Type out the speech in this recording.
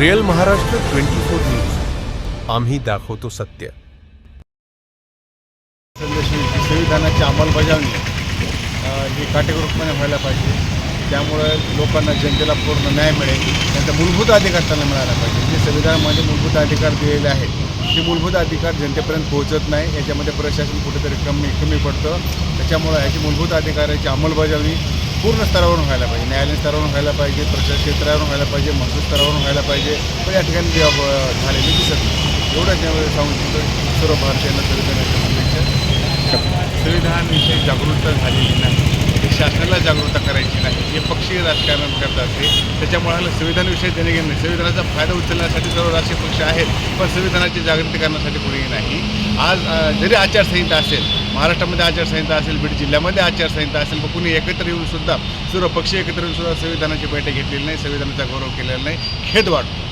Real Maharashtra twenty four news आम्ही दाखवतो सत्य. संविधानाची अंमलबजावणी ही काटेकोरपणे व्हायला पाहिजे. त्यामुळं लोकांना जनतेला पूर्ण न्याय मिळेल. त्यांचा मूलभूत अधिकार त्यांना मिळाला पाहिजे. जे संविधानामध्ये मूलभूत अधिकार दिलेले आहेत ते मूलभूत अधिकार जनतेपर्यंत पोहोचत नाही. याच्यामध्ये प्रशासन कुठेतरी कमी कमी पडतं. त्याच्यामुळं ह्याची मूलभूत अधिकाराची अंमलबजावणी पूर्ण स्तरावरून व्हायला पाहिजे. न्यायालयीन स्तरावरून व्हायला पाहिजे प्रशासकीय स्तरावरून व्हायला पाहिजे महसूल स्तरावरून व्हायला पाहिजे. पण या ठिकाणी झालेली दिसत एवढंच यावेळी सांगू शकतो सर्व भारतीयांना संविधानाच्या शुभेच्छा संविधानाविषयी जागरूकता झालेली नाही. शासनाला जागरूकता करायची नाही. हे पक्षीय राजकारण करत असते त्याच्यामुळे ह्याला संविधानाविषयी देणे घेणे नाही. संविधानाचा फायदा उचलण्यासाठी सर्व राजकीय पक्ष आहेत पण संविधानाची जागृती करण्यासाठी कोणीही नाही. आज जरी आचारसंहिता असेल महाराष्ट्रामध्ये आचारसंहिता असेल बीड जिल्ह्यामध्ये आचारसंहिता असेल मग कुणी एकत्र येऊन सुद्धा सर्व पक्ष एकत्र येऊन सुद्धा संविधानाची बैठक घेतलेली नाही संविधानाचा गौरव केलेला नाही. खेद वाटतो